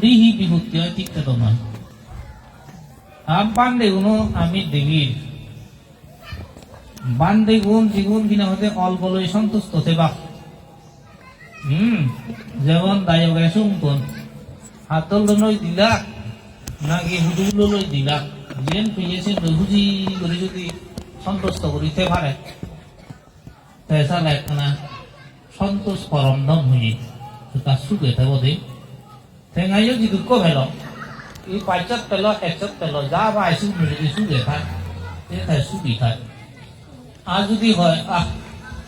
দিহি বিভক্তি হয় নয় আম বান্দে গুণ দ্বিগুণ হতে সন্তুষ্ট সেবা। হুম যেমন দায়ক হাতল লই দিলা নাকি লই দিলা। বুঝি করে যদি সন্তুষ্ট করিতে পারে তেসা লেখনা সন্তোষ পরম দম হই তার সুখে থাকব দে ঠেঙাইও যদি দুঃখ ভেল এই পাইচত পেল একচত পেল যা বা আইসু মিলি সুখে থাক এ তাই সুখী থাক আর যদি হয় আহ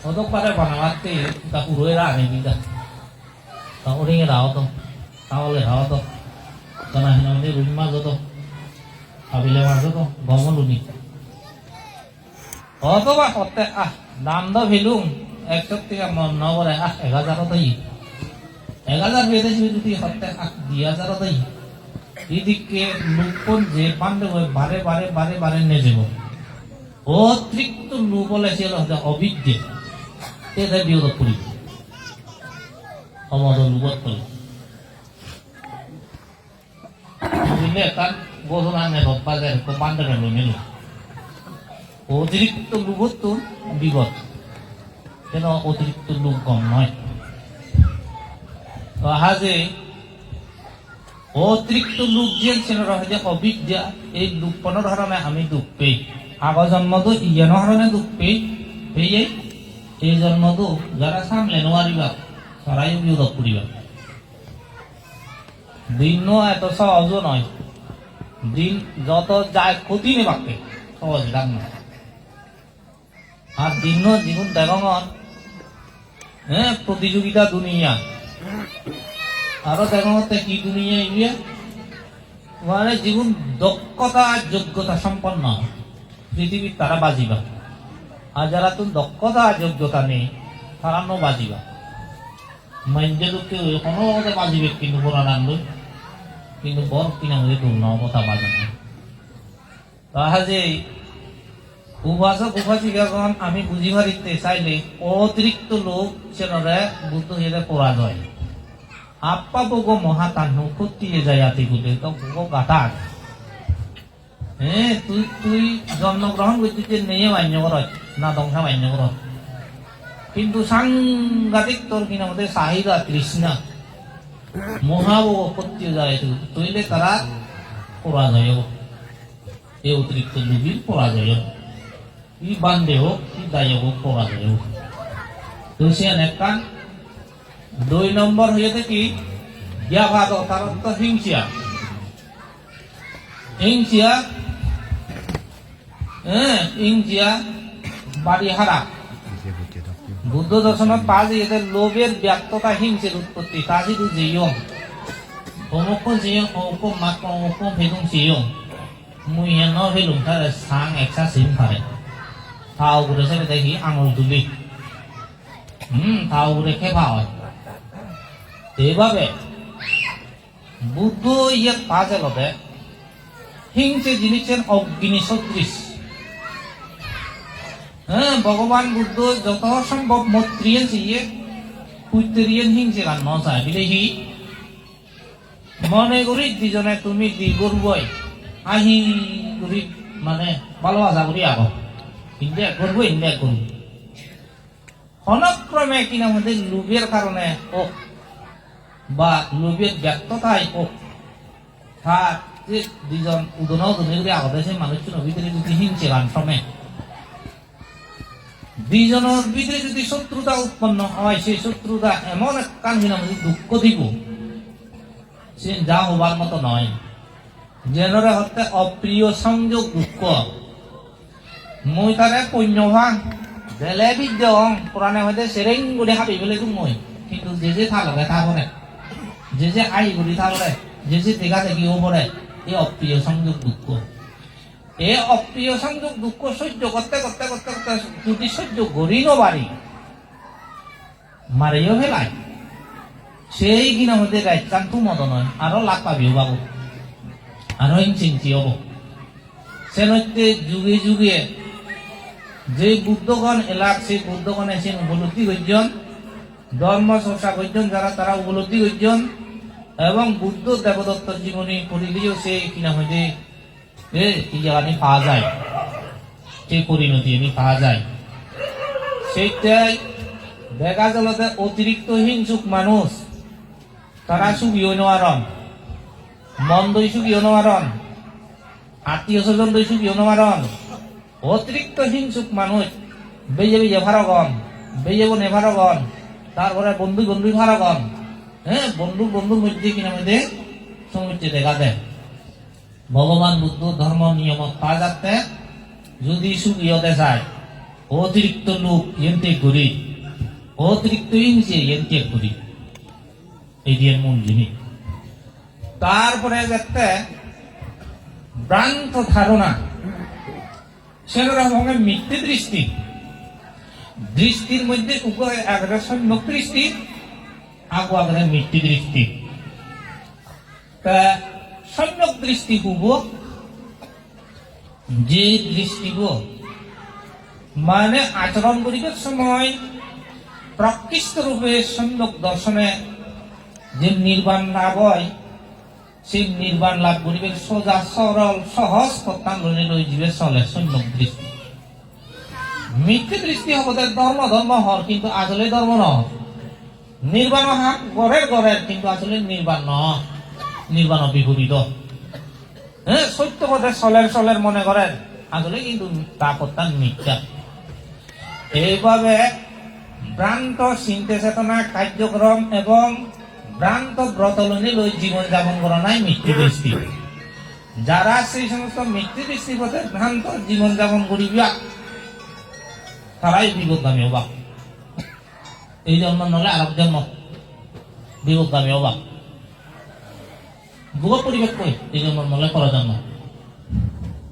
অদক পারে বানাবাতে তা পুরোই রাখে দিদা তা ওরিঙে রাও তো তাহলে রাও তো কানা হেনামনি রুম মাঝো তো ভাবিলে মাঝো তো গমলুনি অথবা সত্য আহ দাম দ ভেলুম একশো টাকা মন নবরে আহ এক হাজারত ই এক হাজার পেয়েছি যদি আহ দুই হাজারত ই এদিকে লোকন যে পান্ডে বারে বারে বারে বারে নে যাব অতিরিক্ত লোক বলে ছিল অভিজ্ঞ এটা বিয়োগ করি। সমাজ লোকত করি। বুঝলে, তার বোঝনা নে বাজারে পান্ডে মেলো অতিরিক্ত লোক তো বিপদ। কেন অতিরিক্ত লোক কম নয়? তো আহাজে অতিরিক্ত লোক যে যে অবিদ্যা এই দুখ কোনো ধরনে আমি দুখ পেই। আগ জন্মতো ইয়ানো ধরনে দুখ পেই। পেয়ে এই জন্মতো যারা সামলে নোৱাৰিবা চৰাইও বিয়োগ কৰিবা। দিন এত সহজও নয় দিন যত যায় ক্ষতি নেবাকে, সহজ লাগ না আর দিন জীবন দেখঙত হ্যাঁ প্রতিযোগিতা দুনিয়া আরও দেখঙতে কি দুনিয়া ইয়ে মানে জীবন দক্ষতা আর যোগ্যতা সম্পন্ন। পৃথিবীর তারা বাজিবা। আর যারা তো দক্ষতা আর যোগ্যতা নেই, তারা নো বাজিবা। মাইন্ডে লোকে কোনো মতে বাজিবে, কিন্তু পুরানান্দ কিন্তু বর কিনা হয়ে তো ন কথা বাজানো তাহাজে উপাসক, উপাসিকাগণ, আমি বুঝি পারিতে চাইলে অতিরিক্ত লোক সেনরে বুদ্ধ হেরে পড়া যায় আপা বগো মহাতান্ন খুঁটিয়ে যায় আতি গুলে তো বগো গাতা হ্যাঁ তুই তুই জন্মগ্রহণ যে নেয়ে মান্য কর না দংসা মান্য কর কিন্তু সাংঘাতিক তোর কিনা মধ্যে চাহিদা তৃষ্ণা মহাবগ করতে যায় তৈলে তারা পরাজয় এই অতিরিক্ত লোভীর পরাজয় ই বান্ধে হোক, ই দায় হোক, পরাজয় হোক। তো সে নেকান দুই নম্বর হয়ে কি? ব্যাঘাত তার অর্থ হিংসিয়া। হিংসিয়া হ্যাঁ হিংসিয়া বাড়ি হারা বুদ্ধ দর্শনত পাঁচ এদের লোভের ব্যক্ততা হিংসের উৎপত্তি। তাজি দু জিয়ং অমুক জিয়ং অমুক মাত্র, অমুক ভেদুং জিয়ং মুই হেন ভেলুং তার সাং একসা সিম খারে তাও করে সেটা দেখি আঙুল তুলি। হুম, তাও করে খেপা হয়। এইভাবে বুদ্ধ ইয়ে কাজে লবে হিংসে জিনিসের অগ্নি সদৃশ। হ্যাঁ ভগবান বুদ্ধ যত সম্ভব মত্রিয়েন পুত্রিয়েন হিংসে গান মনে করি দুজনে তুমি দি গরুবই। আহি করি মানে ভালোবাসা করি আগ। ইন্ডিয়া করব ইন্ডিয়া করব ক্ষণক্রমে কিনা আমাদের লোভের কারণে হোক বা লোভের ব্যক্ততাই হোক তার যে দুজন উদনাও দুনে করে আগতে সেই ভিতরে যদি হিংসে গান সমে দুইজনের ভিতরে যদি শত্রুতা উৎপন্ন হয়, সেই শত্রুতা এমন এক কাহিনী আমাদের দুঃখ দিব। সে যা হবার মতো নয়। যেনরে হতে অপ্রিয় সংযোগ দুঃখ। মই তারে পুণ্যভাং দেলে বিদ্যং, পুরাণে হইতে সেরেং গুলি হাবি বলে মই কিন্তু যে যে থাকলে তা করে যে যে আই গুলি থাকলে যে যে দেখা দেখি পড়ে এই অপ্রিয় সংযোগ দুঃখ। এই অপ্রিয় সংযোগ দুঃখ সহ্য করতে করতে করতে করতে যদি সহ্য করি পারি, মারিও ফেলাই। সেই কিনা মধ্যে তো মত নয় আরও লাভ পাবি বাবু। আরও হিংসিংসি হব। সে হচ্ছে যুগে যুগে যে বুদ্ধগণ এলাক, সেই বুদ্ধগণ এসে উপলব্ধি করছেন ধর্ম চর্চা করছেন যারা, তারা উপলব্ধি করছেন এবং বুদ্ধ দেবদত্ত জীবনী পড়িলেও সে কিনা হইতে, এ ইয়ানি পাওয়া যায়। সেই পরিণতি আমি পাওয়া যায়। সেইটাই দেখা যে অতিরিক্ত হিংসুক মানুষ তারা সুখীও নোয়ারন মন দই সুখীও নোয়ারন আত্মীয় স্বজন দই সুখীও নোয়ারন অতিরিক্ত হিংসুক মানুষ, বেজে বেজে ভারগন বেজে বনে ভারগন তারপরে বন্ধু বন্ধু ভারগন হ্যাঁ বন্ধু বন্ধুর মধ্যে কিনা মধ্যে? সমুদ্রে দেখা দেয়। ভগবান বুদ্ধ ধর্ম নিয়ম যাতে যদি সুখী হতে চায়, অতিরিক্ত লোক এনতে করি। অতিরিক্ত হিংসে এনতে করি। এই দিয়ে মূল জিনিস। তারপরে দেখতে, ভ্রান্ত ধারণা। সেগুলো হবে মিথ্যে দৃষ্টি। দৃষ্টির মধ্যে আগ্রহ সম্যক দৃষ্টি। আগু আগ্রহ মিথ্যে দৃষ্টি। তা সম্যক দৃষ্টি হব যে দৃষ্টি মানে আচরণ করিবার সময় প্রকৃষ্ট রূপে সম্যক দর্শনে যে নির্বাণ লাভ হয় সেই নির্বাণ লাভ করিবে সোজা, সরল, সহজ প্রত্যান লইলে লই যাবে চলে সম্যক দৃষ্টি। মিথ্যে দৃষ্টি হব ধর্ম ধর্ম হর, কিন্তু আসলে ধর্ম নহ। নির্বাণ হাত গড়ের গড়ের কিন্তু আসলে নির্বাণ নির্বাণ বিপরীত হ্যাঁ সত্য পথে চলের চলের মনে করেন আসলে কিন্তু তা প্রত্যান মিথ্যা। এইভাবে ভ্রান্ত চিন্তা চেতনা কার্যক্রম এবং ভ্রান্ত ব্রতলনি লৈ জীবন যাপন করা নাই মৃত্যু দৃষ্টি। যারা সেই সমস্ত মৃত্যু দৃষ্টি পথে ভ্রান্ত জীবন যাপন করিবা তারাই বিপদগামী হবা। এই জন্ম নহলে আরব জন্ম। বিপদগামী হবা ভোগ পরিবেশ কই? এই জন্ম নহলে পর জন্ম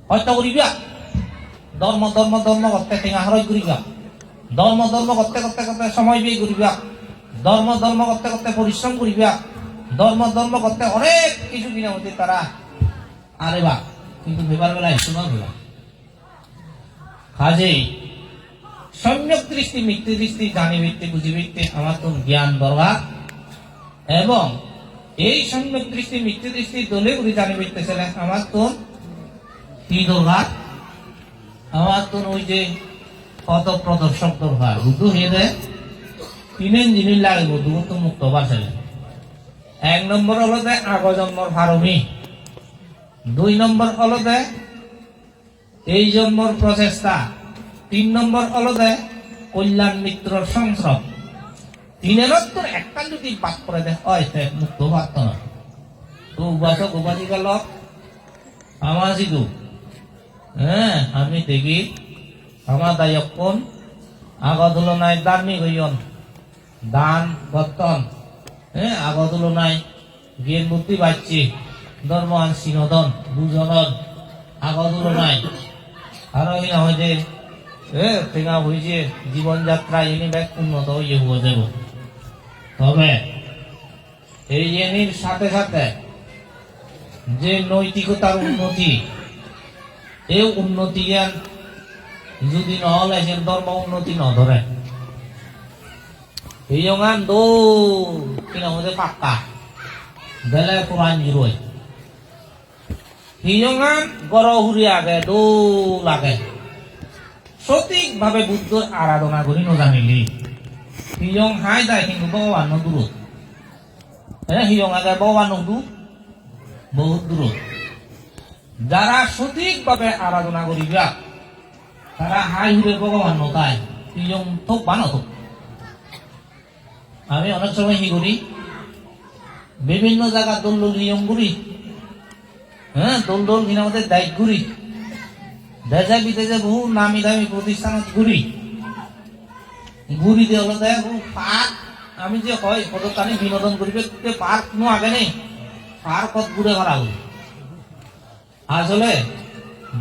হত্যা করিবা। ধর্ম ধর্ম ধর্ম করতে টেঙা হরই করিবা ধর্ম ধর্ম করতে করতে করতে সময় ব্যয় করিবা ধর্ম ধর্ম করতে করতে পরিশ্রম করিবা ধর্ম ধর্ম করতে অনেক কিছু কিনা হতে তারা আরে বা কিন্তু বেবার বেলা এসে না বেলা। কাজেই সম্যক দৃষ্টি মিথ্যে দৃষ্টি জানিবিতে বুঝিবিতে আমার তো জ্ঞান দরকার এবং এই সম্যক দৃষ্টি মিথ্যে দৃষ্টি দলে করে জানিবিতে ছেলে আমার তো কি দরকার আমার তো ওই যে কত প্রদর্শক দরকার উদু হেদে তিনেন জিনিস লাগবে দুটো তো মুক্ত বাঁচালে এক নম্বর হলো যে আগ জন্মর ভারমী। দুই নম্বর হলো যে এই জন্মর প্রচেষ্টা। তিন নম্বর যে কল্যাণ মিত্রর সংস্রব তিনের তোর একটা যদি বাদ করে দেয়, হয় সে মুক্ত পারত না তো উপাসক জিদু হ্যাঁ আমি দেখি আমার দায়ক কোন? আগত তুলনায় দার্মিক হইয়ন। দান, বর্তন। হ্যাঁ আগত তুলনায় জ্ঞান, বুদ্ধি বাড়ছে ধর্মান সিনদন দুজনন আগত তুলনায় আরও ইনা হয়েছে হয়েছে জীবনযাত্রা এনে ব্যাগ উন্নত হয়ে যাব তবে, এই এনির সাথে সাথে যে নৈতিকতার উন্নতি, এই উন্নতি জ্ঞান যদি নহলে সে ধর্ম উন্নতি নধরে এই জঙান দৌ কিনা মধ্যে পাক্কা। বেলে পুরান জিরোয়। হিজঙান গড় হুরি আগে দৌ লাগে। সঠিক ভাবে বুদ্ধর আরাধনা করি নজানিলি। হিজং হাই যায়, কিন্তু ভগবান দূরত হ্যাঁ হিজং আগে ভগবান দূর বহুত দূরত যারা সঠিকভাবে আরাধনা করিবা তারা হাই হুরে ভগবান নতায় হিজং থোক বানো থোক আমি অনেক সময় কি করি, বিভিন্ন জায়গা দোল দোল নিয়ম করি হ্যাঁ দোল দোল কিনা আমাদের দায়িত্ব দেশে বিদেশে বহু নামি দামি প্রতিষ্ঠানত ঘুরি। ঘুরি দিয়ে হলো দেখ পার্ক। আমি যে হয় কতখানি বিনোদন করিবে পার্ক নো আগে নেই। পার্কত ঘুরে করা হল। আসলে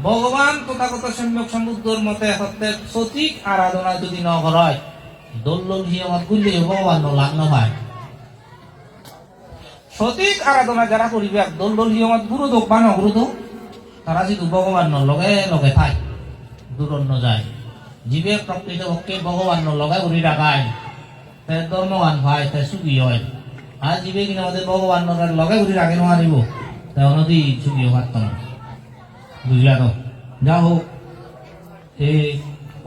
ভগবান তথাগত সম্যক সমুদ্রর মতে সত্যি সঠিক আরাধনা যদি ন হয়, দোল্লোল হিয়মত গুলি ভগবান লাগ নহয় সঠিক আরাধনা যারা করিবে, দোল্লোল হিয়মত গুরু দোক বা নগুরু তারা যদি ভগবান লগে লগে থাই দূরত নযায়। জীবে প্রকৃত পক্ষে ভগবান লগে ঘুরি রাখায় তে ধর্মবান ভাই তে সুখী হয়। আর যাবে কিনা আমাদের ভগবান লগে ঘুরি রাখে নোয়া দিব তেমন নদী চুকিও পারত না? বুঝলা তো যা হোক এই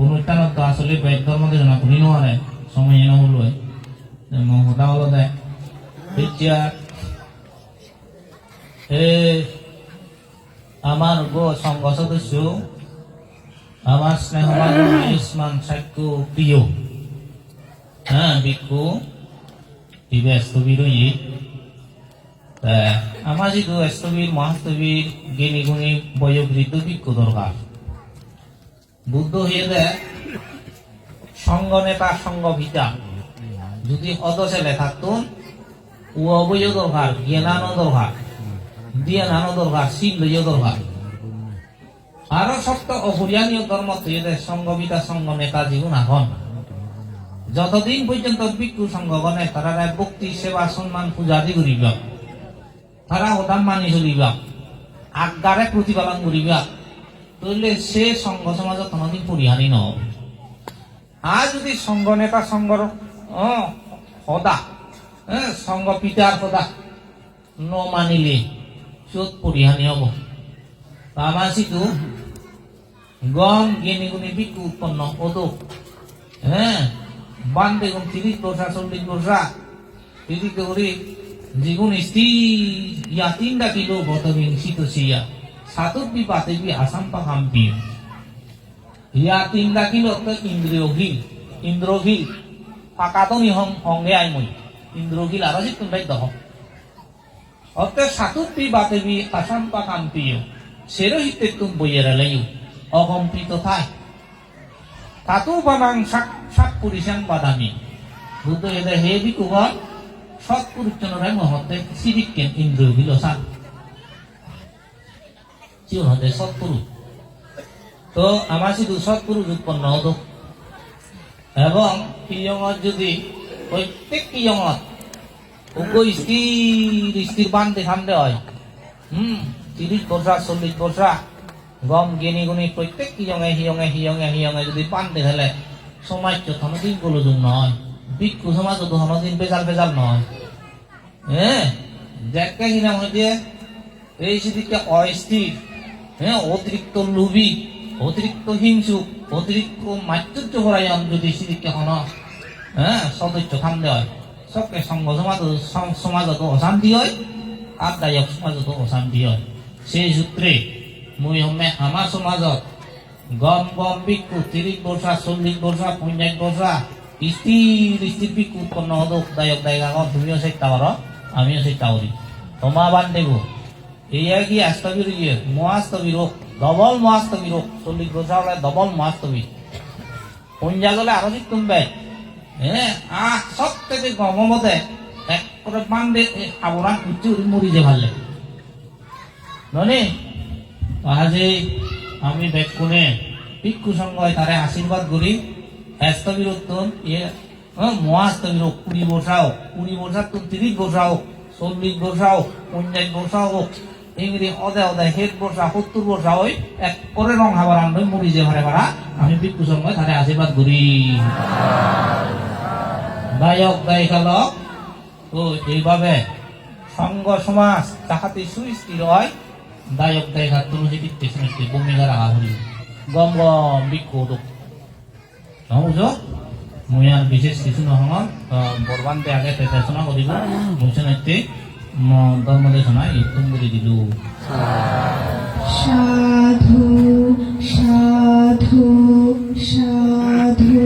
অনুষ্ঠানত তো আসলে বেদ ধর্ম কিছু না কোনো নোৱাৰে, সময় এনে হলো সদা হলো দে এতিয়া, এই আমার গো সংঘ সদস্য আমার স্নেহবান আয়ুষ্মান সাক্ষ্য প্রিয়। হ্যাঁ ভিক্ষু ব্যস্তবীর ই আমার যিটো স্থবির মহাস্তবীর জ্ঞানী গুণী, বয়োবৃদ্ধ ভিক্ষু দরকার। বুদ্ধ হয়ে দেয় সঙ্গ নেতা, সঙ্গ ভিতা যদি অদশেলে থাকতুন ও অবৈয় দরকার জ্ঞানানো দরকার। জ্ঞানানো দরকার শিল লইয় দরকার আরও সত্য অপরিয়ানীয় ধর্ম তৈরি সঙ্গ বিতা সঙ্গ নেতা জীবন এখন যতদিন পর্যন্ত ভিক্ষু সংঘগণে তারা ভক্তি, সেবা, সম্মান পূজাদি করিবা। তারা ওদাম মানি চলিবা। আজ্ঞারে প্রতিপালন করিবা। তাহলে সে সংঘ সমাজত কোনোদিন পরিহানি নহব। আর যদি সংঘ নেতা সংঘর সদা সংঘ পিতার সদা, ন মানিলে চোত পরিহানি হব আমার সিটু গম গেনি গুনি বিকু উৎপন্ন ওদক হ্যাঁ বান্ধে গুণ তিরিশ বর্ষা চল্লিশ বর্ষা তিরিশ করে যেগুন স্ত্রী ইয়া তিনটা কিলো বতবিন শীত সিয়া সাতত বি পাতে বি আসাম পা হাম্পি ইয়া তিনটা কিলো তো ইন্দ্রিয় ঘিল ইন্দ্র ঘিল পাকাতো নিহম হংগে আই মই ইন্দ্র ঘিল আরও যে তুন্দাই দহ অর্থাৎ সাতুত বি বাতে বি আসাম পা কাম্পিও সেরো হিতে তুম বইয়েরা লাইও অকম্পিত থায় তাতো বানাং সাত সাত পুরিশাং বাদামি। বুদ্ধ এদের হে বিকুগণ সৎ পুরুষজনরাই মহতে সিরিকেন ইন্দ্র বিলসান। চিও হতে সৎপুরুষ? তো আমার শুধু সৎপুরুষ উৎপন্ন হতো এবং কিয়ঙত যদি প্রত্যেক কিয়ঙত উগ্র স্থির স্থির বান্ধে খান্দে হয়। হুম, তিরিশ বছর, চল্লিশ বছর, গম, গেনি, গুনি, প্রত্যেক কিয়ঙে হিয়ঙে হিয়ঙে হিয়ঙে যদি বান্ধে ফেলে, সমাজ হনদিন গোলযোগ নয়। ভিক্ষু সমাজ তো হনদিন বেজাল বেজাল নয়। হ্যাঁ দেখে কিনা মনে দিয়ে এই সেদিকে অস্থির। হ্যাঁ অতিরিক্ত লুবি অতিরিক্ত হিংসুক অতিরিক্ত মাতৃত্ব ভরাইয়ান যদি সেদিকে হন হ্যাঁ সদস্য খান্দে হয়। সবকে সমাজ সমাজত অশান্তি হয় আর দায়ক সমাজত অশান্তি হয়। সেই সূত্রে মই হমে আমার সমাজত গম গম ভিক্ষু তিরিশ বর্ষা চল্লিশ বর্ষা পঞ্চাশ বর্ষা স্থির স্থির ভিক্ষু উৎপন্ন হদক দায়ক দায়িকা তুমিও চেষ্টা করো আমিও চেষ্টা করি তোমা বান দেব। এই কি আস্তবির ইয়ে মহাস্তবির হোক ডবল মহাস্তবির হোক চল্লিশ বছর হলে ডবল মহাস্তবির পঞ্জা গলে আরও ঠিক কমবে হ্যাঁ সব থেকে গমমতে এক করে বান্ধে আবরান উঠে মরি যে ভালে ননি, আজি আমি বেগ কোনে ভিক্ষু সংঘয় তারে আশীর্বাদ করি। উত্তম ইয়ে মহাস্তবির কুড়ি বসা হোক কুড়ি বসা তো তিরিশ বসা হোক চল্লিশ বসা হোক পঞ্চাশ বসা হোক ইংরি অদে অদে হেট বসা সত্তর বসা হই এক করে রং হাবার আনবই মরি যে ভাড়ে, ভাড়া। আমি ভিক্ষু সংঘয় তারে আশীর্বাদ করি। গায়ক গায়িকালক তো এইভাবে সংঘ সমাজ তাহাতে সুস্থির হয়। গায়ক গায়িকা তুলসী শুনেছি ভূমিকা রাখা হল গম গম বিক্ষোভ বুঝো বিশেষ কিছু নহল বরবান্তে আগে দেশনা করিব। মুসনাইতে ধর্ম দেশনা ইতুম বলে দিলু। সাধু সাধু সাধু।